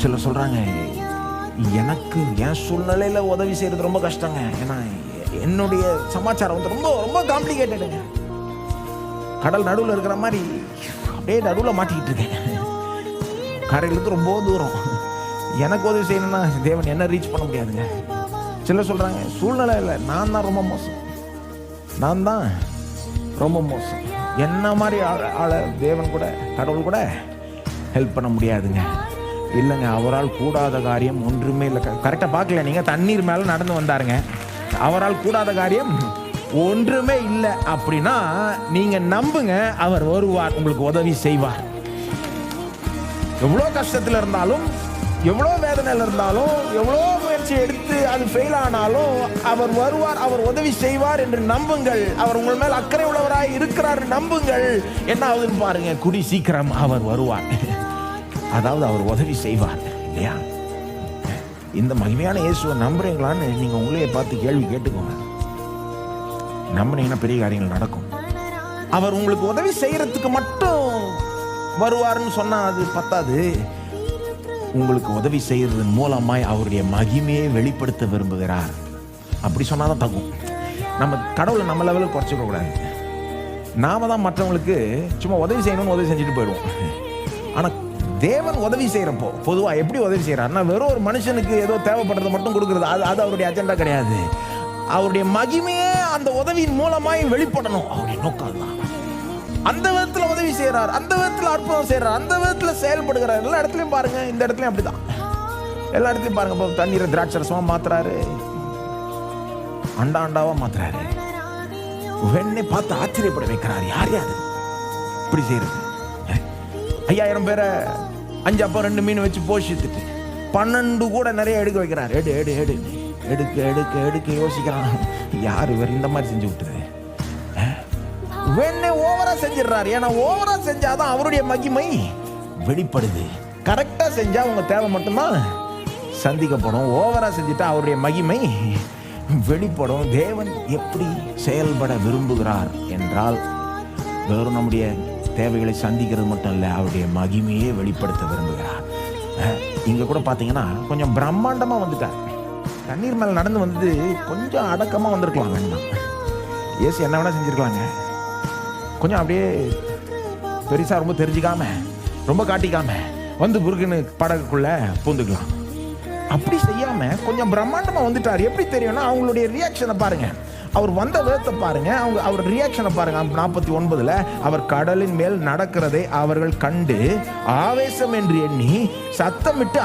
சிலர் சொல்கிறாங்க எனக்கு என் சூழ்நிலையில் உதவி செய்கிறது ரொம்ப கஷ்டங்க. ஏன்னா என்னுடைய சமாச்சாரம் வந்து ரொம்ப ரொம்ப காம்ப்ளிகேட்டடுங்க கடல் நடுவில் இருக்கிற மாதிரி அப்படியே நடுவில் மாட்டிக்கிட்டு இருக்கேன். கரையிலேருந்து ரொம்ப தூரம். எனக்கு உதவி செய்யணும்னா தேவன் என்ன ரீச் பண்ண முடியாதுங்க. சிலர் சொல்கிறாங்க சூழ்நிலை இல்லை நான் தான் ரொம்ப மோசம். நான் தான் ரொம்ப மோசம். என்ன மாதிரி ஆள ஆளை தேவன் கூட கடவுள் கூட ஹெல்ப் பண்ண முடியாதுங்க. இல்லைங்க அவரால் கூடாத காரியம் ஒன்றுமே இல்லை. கரெக்டாக பார்க்கல நீங்கள் தண்ணீர் மேலே நடந்து வந்தாருங்க. அவரால் கூடாத காரியம் ஒன்றுமே இல்லை அப்படின்னா நீங்கள் நம்புங்க அவர் வருவார் உங்களுக்கு உதவி செய்வார். எவ்வளோ கஷ்டத்தில் இருந்தாலும் எவ்வளோ வேதனையில் இருந்தாலும் எவ்வளோ முயற்சி எடுத்து அது ஃபெயில் ஆனாலும் அவர் வருவார் அவர் உதவி செய்வார் என்று நம்புங்கள். அவர் உங்கள் மேல் அக்கறை உள்ளவராய் இருக்கிறார் நம்புங்கள். என்ன ஆகுதுன்னு பாருங்க குடி சீக்கிரம் அவர் வருவார். அதாவது அவர் உதவி செய்வார் இல்லையா? இந்த மகிமையான இயேசுவை நம்புறீங்களான்னு நீங்க உங்களையே பார்த்து கேள்வி கேட்டுக்கோங்க. நம்பினீங்கன்னா பெரிய காரியங்கள் நடக்கும். அவர் உங்களுக்கு உதவி செய்யறதுக்கு மட்டும் வருவார்னு சொன்னா அது பத்தாது. உங்களுக்கு உதவி செய்யறதன் மூலமாய் அவருடைய மகிமையை வெளிப்படுத்த விரும்புகிறார். அப்படி சொன்னாதான் தகும். நம்ம கடவுளை நம்ம லெவலில் குறைச்சிக்க கூடாது. நாம தான் மற்றவங்களுக்கு சும்மா உதவி செய்யணும்னு உதவி செஞ்சுட்டு போயிடுவோம். ஆனால் தேவன் உதவி செய்கிறப்போ பொதுவாக எப்படி உதவி செய்யறாருன்னா வெறும் ஒரு மனுஷனுக்கு ஏதோ தேவைப்படுறது மட்டும் கொடுக்குறது. அது அது அவருடைய அஜெண்டா கிடையாது. அவருடைய மகிமையே அந்த உதவியின் மூலமாய் வெளிப்படணும். அவருடைய நோக்கம் தான் அந்த விதத்தில் உதவி செய்கிறார் அந்த விதத்தில் அற்புதம் செய்கிறார் அந்த விதத்தில் செயல்படுகிறார். எல்லா இடத்துலையும் பாருங்க இந்த இடத்துலையும் அப்படிதான். எல்லா இடத்துலையும் பாருங்க இப்போ தண்ணீரை திராட்சரசமா மாத்துறாரு. அண்டா அண்டாவா மாத்துறாரு. வெண்ணை பார்த்து ஆச்சரியப்பட வைக்கிறார். யார் யாரு? இப்படி செய்யறது? ஐயாயிரம் பேரை அஞ்சு அப்பா ரெண்டு மீன் வச்சு போஷித்துட்டு. பன்னெண்டு கூட நிறைய எடுக்க வைக்கிறார். எடு எடு எடு. எடுக்க எடுக்க எடுக்க யோசிக்கிறான். யார் இவர் இந்த மாதிரி செஞ்சு விட்டுது? வேணே ஓவரா செஞ்சிடுறாரு. ஏன்னா ஓவரா செஞ்சாதான் அவருடைய மகிமை வெளிப்படுது. கரெக்டா செஞ்சா உங்க தேவை மட்டும்தான். சந்திக்கப்படும். ஓவரா செஞ்சுட்டா அவருடைய மகிமை வெளிப்படும். தேவன் எப்படி செயல்பட விரும்புகிறார் என்றால் வெறும் நம்முடைய தேவைகளை சந்திக்கிறது மட்டும் இல்லை அவருடைய மகிமையே வெளிப்படுத்த விரும்புகிறார். இங்கே கூட பார்த்தீங்கன்னா கொஞ்சம் பிரம்மாண்டமாக வந்துட்டார். தண்ணீர் மேலே நடந்து வந்து கொஞ்சம் அடக்கமாக வந்திருக்கலாம். வேண்டாம் ஏசு என்ன வேணால் செஞ்சுருக்கலாங்க. கொஞ்சம் அப்படியே பெருசாக ரொம்ப தெரிஞ்சுக்காம ரொம்ப காட்டிக்காம வந்து புருக்குன்னு படகுக்குள்ள பூந்துக்கலாம். அப்படி செய்யாமல் கொஞ்சம் பிரம்மாண்டமாக வந்துட்டார். எப்படி தெரியும்னா அவங்களுடைய ரியாக்ஷனை பாருங்கள் அவர் வந்த விதத்தை பாருங்க. அவங்க அவர் ரியாக்ஷனை பாருங்க. நாற்பத்தி ஒன்பதுல அவர் கடலின் மேல் நடக்கிறதை அவர்கள் கண்டு ஆவேசம் என்று எண்ணி சத்தமிட்டு